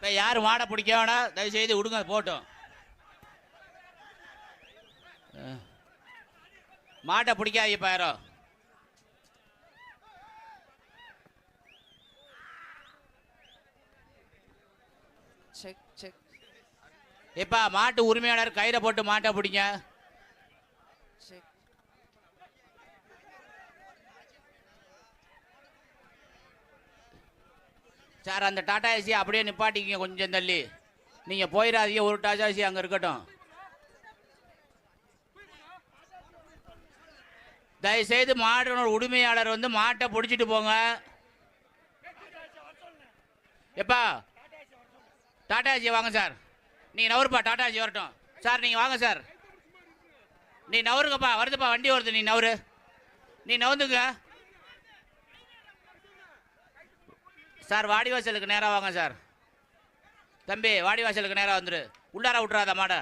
இப்போ யாரும் மாடை பிடிக்க வேணாம். தயவு செய்து விடுங்க போட்டோம். மாட்டை பிடிக்காதீப்பா யாரும் செக் செக். எப்பா மாட்டு உரிமையாளர் கயிறை போட்டு மாட்டை பிடிங்க. சார் அந்த டாடா ஏசி அப்படியே நிப்பாட்டிக்கிங்க கொஞ்சம் தள்ளி. நீங்கள் போயிடாதீங்க ஒரு டாடா ஏசி அங்கே இருக்கட்டும். தயவுசெய்து மாட்டினோட உரிமையாளர் வந்து மாட்டை பிடிச்சிட்டு போங்க. எப்பா? டாடா ஏசி வாங்க சார். நீங்கள் நவருப்பா டாடா ஏசி வரட்டும். சார் நீங்கள் வாங்க சார். நீ நவருங்கப்பா வருதுப்பா வண்டி வருது நீ நவரு. நீ நவந்துங்க சார் வாடி வாசலுக்கு நேராக வாங்க சார். தம்பி வாடி வாசலுக்கு நேராக வந்துரு. உள்ளார விட்றாத மாட.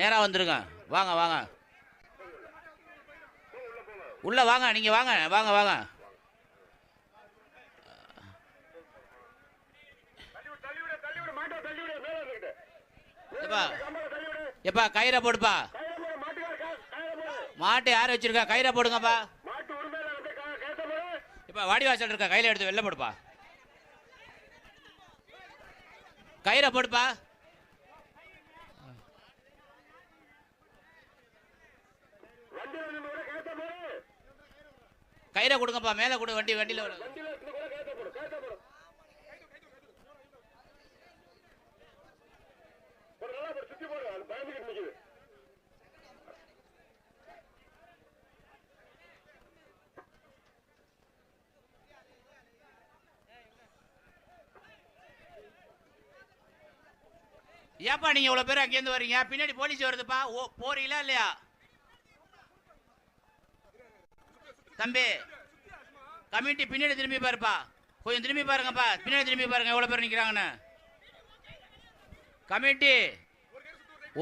நேராக வந்துருங்க. வாங்க வாங்க. உள்ள வாங்க நீங்கள் வாங்க வாங்க வாங்க. எப்பா? எப்பா கயிறை போடுப்பா. மாட்டு யார் வச்சிருக்கா? கயிறை போடுங்கப்பா. வாடி வாசல் இருக்க கையில எடுத்து வெளில போடுப்பா. கயிறை போடுப்பா. கயிறை கொடுங்கப்பா மேல கொடு வண்டி வண்டியில ஏப்பா நீங்க இவ்வளவு பேர் அங்கேருந்து வர்றீங்க? பின்னாடி போலீஸ் வருதுப்பா. ஓ போறீங்களா இல்லையா? தம்பி கமிட்டி பின்னாடி திரும்பி பாருப்பா. கொஞ்சம் திரும்பி பாருங்கப்பா. பின்னாடி திரும்பி பாருங்க எவ்வளவு பேர் நிக்கிறாங்கன்னு. கமிட்டி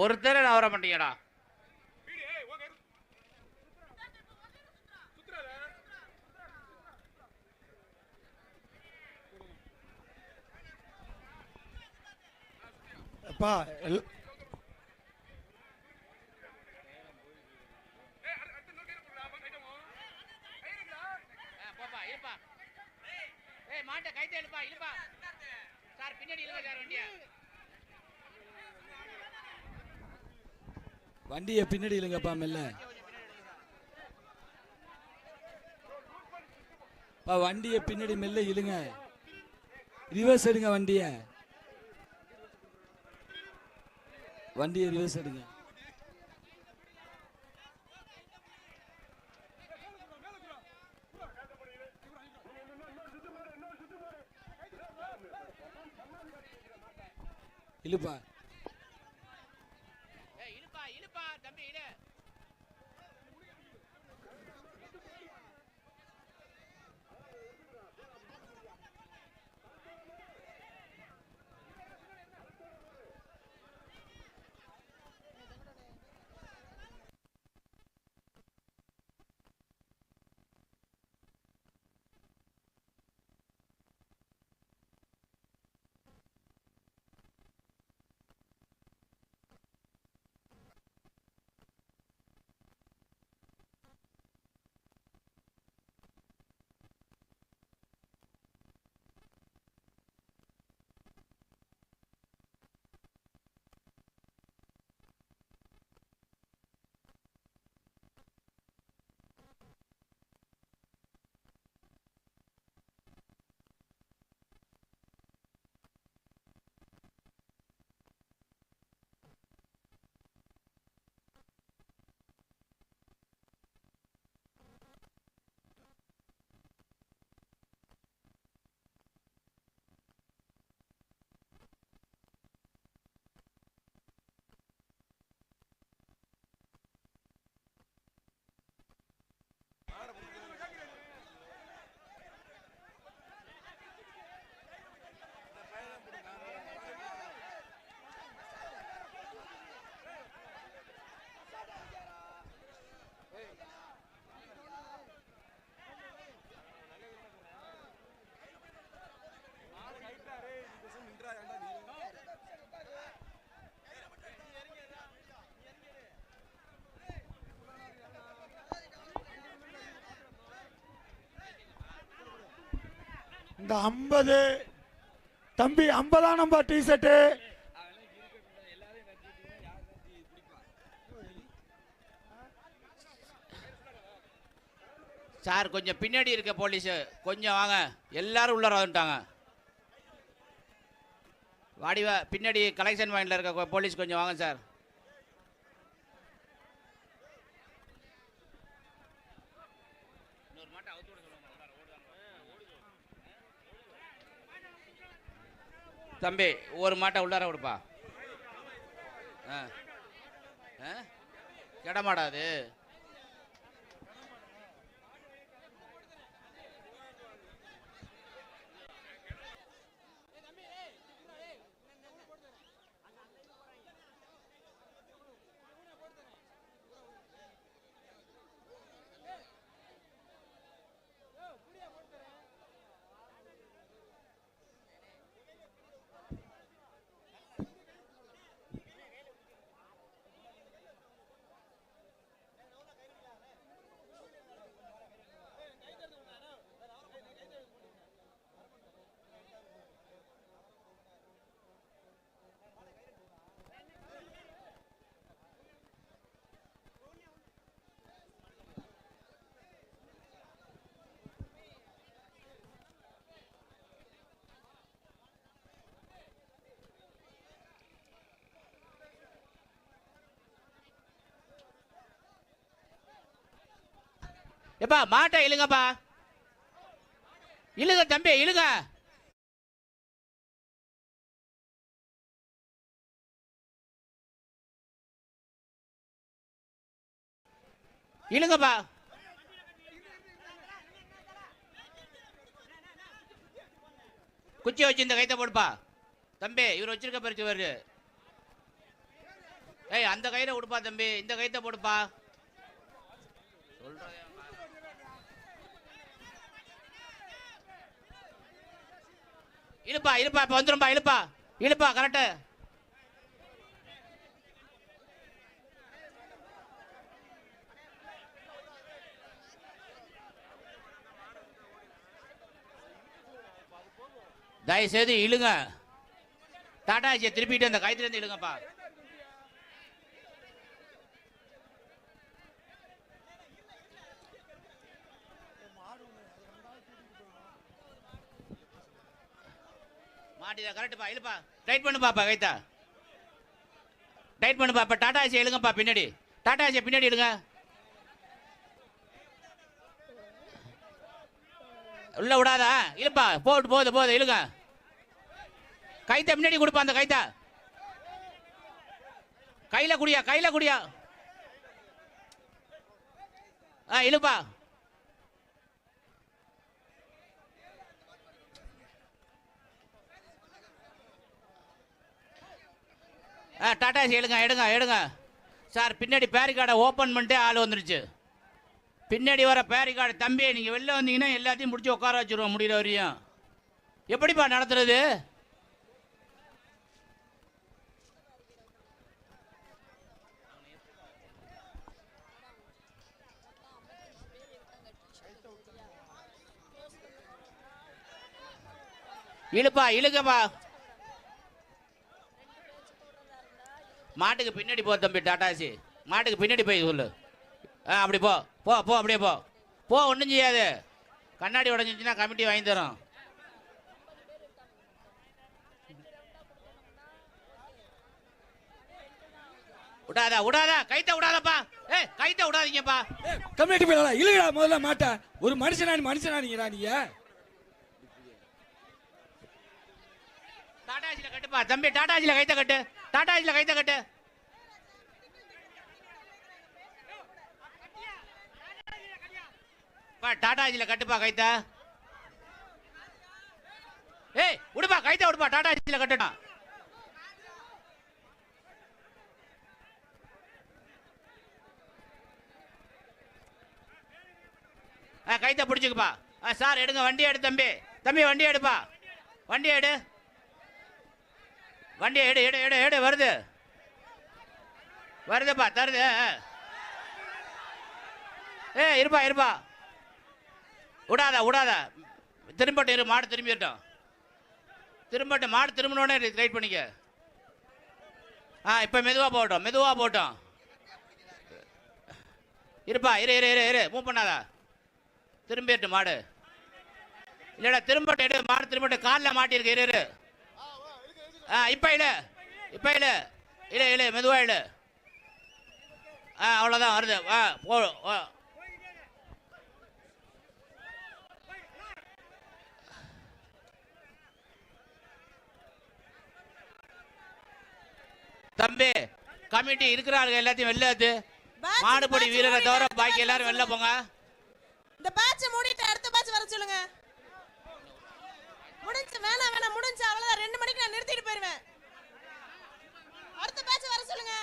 ஒருத்தர் நான் வர மாட்டீங்கடா. பா எல் போப்பா கைத்த இழுப்பா இழுப்பா சார் பின்னாடி இழுங்க சார் வண்டியை வண்டியை பின்னாடி இல்லைங்கப்பா மெல்ல. வண்டியை பின்னாடி மெல்ல இழுங்க. ரிவர்ஸ் எடுங்க வண்டியை. வண்டியை ரிவர்ஸ் எடுங்க. இழுப்பா. இழுப்பா இழுப்பா தம்பி இழு. இந்த ஐம்பது தம்பி ஐம்பதாம் நம்பர் டிஷர்ட்டு சார் கொஞ்சம் பின்னாடி இருக்க போலீஸு கொஞ்சம் வாங்க. எல்லாரும் உள்ளார வந்துட்டாங்க. வாடிவா பின்னாடி கலெக்ஷன் பாயிண்டில் இருக்க போலீஸ் கொஞ்சம் வாங்க சார். தம்பி ஒரு மாட்டை உள்ளார விடுப்பா. ஆ. ஆ? கிடமாடா எப்பா மாட்டை இழுங்கப்பா. இழுங்க தம்பி இழுங்க. இழுங்கப்பா. குச்சி வச்சு இந்த கைத்தை போடுப்பா. தம்பி இவர் வச்சிருக்க பறிச்சு வருது ஏய் அந்த கையில கொடுப்பா தம்பி. இந்த கைத்தை போடுப்பா. இழுப்பா இழுப்பா இப்ப வந்துடும்பா இழுப்பா. இழுப்பா கரெக்டு தயவு செய்து இழுங்க டாடாஜியை திருப்பிட்டு அந்த கயித்துல இருந்து இழுங்கப்பா. மாட்டிதா கரெக்டுப்பா இல்லைப்பா டைட் பண்ணுப்பாப்பா கைத்தா. டைட் பண்ணுப்பா இப்போ டாடா ஏசி எழுங்கப்பா பின்னாடி. டாடா ஏசியை பின்னாடி எடுங்க உள்ள விடாதா இழுப்பா. போட்டு போகுது போகுது இழுங்க. கைத்த முன்னாடி கொடுப்பா அந்த கைத்த. கையில குடியா கையில குடியா. ஆ இழுப்பா. ஆ டாடா எடுங்க எடுங்க எடுங்க. சார் பின்னாடி பேரிகார்டை ஓப்பன் பண்ணிட்டு ஆள் வந்துருச்சு. பின்னாடி வர பேரிகார்டு தம்பி நீங்கள் வெளில வந்தீங்கன்னா எல்லாத்தையும் முடிச்சு உட்கார வச்சுருவோம் முடிகிற வரையும். எப்படிப்பா நடத்துறது? இழுப்பா இழுக்கப்பா. மாட்டுக்கு பின்னாடி போ தம்பி டாட்டாசி மாட்டுக்கு பின்னாடி போய் சொல்லு. ஆ அப்படி போ. போ போ அப்படியே போ. போ ஒன்றும் செய்யாது. கண்ணாடி உடஞ்சிச்சுன்னா கமிட்டி வாங்கி தரோம். விடாதா விடாதா. கைத்த விடாதப்பா. ஏ கைத்த விடாதீங்கப்பா. கம்யூனிட்டி போயிடலாம் இல்லைடா முதல்ல மாட்டா. ஒரு மனுஷனா மனுஷனா நீங்கடா நீங்க? டாடாஜில கட்டுப்பா தம்பி டாடாஜில கைத்த கட்டு டாடாஜில கைத்த கட்டு. பா டாடாஜில கட்டுப்பா கைத்த. ஏய் விடுப்பா கைத்த விடுப்பா டாடாஜில கட்டுடா ஆ கைத்த பிடிச்சிக்கப்பா. ஆ சார் எடுங்க வண்டி எடு தம்பி. தம்பி வண்டி எடுப்பா. வண்டி எடு. வண்டி எடு எடு எடு எடு வருது. வருதுப்பா தருது. ஏ இருப்பா இருப்பா. விடாத விடாத. திரும்பட்டும் இரு மாடு திரும்பிட்டோம் திரும்பட்டும் மாடு திரும்பினோடனே ரைட் பண்ணிக்க. ஆ இப்போ மெதுவாக போகட்டும் மெதுவாக போகட்டும். இருப்பா இரு இரு இரு இரு மூவ் பண்ணாதா. திரும்பிட்டு மாடு. இல்லைடா திரும்பட்டு எடு மாடு திரும்பட்டும் காலில் மாட்டியிருக்கு இரு இரு. ஆ இப்போ இடு இப்போ இடு இடு இடு மெதுவாக இடு ஆ அவ்வளோதான் வருது. ஆ போ ஆ. தம்பி கமிட்டி இருக்கிறாருங்க எல்லாத்தையும் வெளில Batch, மாடுபடி வீரரை தவிர பாக்கி எல்லாரும் வெளில போங்க. இந்த பேட்ச் மூடிட்டு அடுத்த பேட்ச் வர சொல்லுங்க. முடிஞ்சு வேணாம் வேணாம் முடிஞ்சு. அவ்வளவுதான். ரெண்டு மணிக்கு நான் நிறுத்திட்டு போயிருவேன். அடுத்த பேச்சு வர சொல்லுங்க.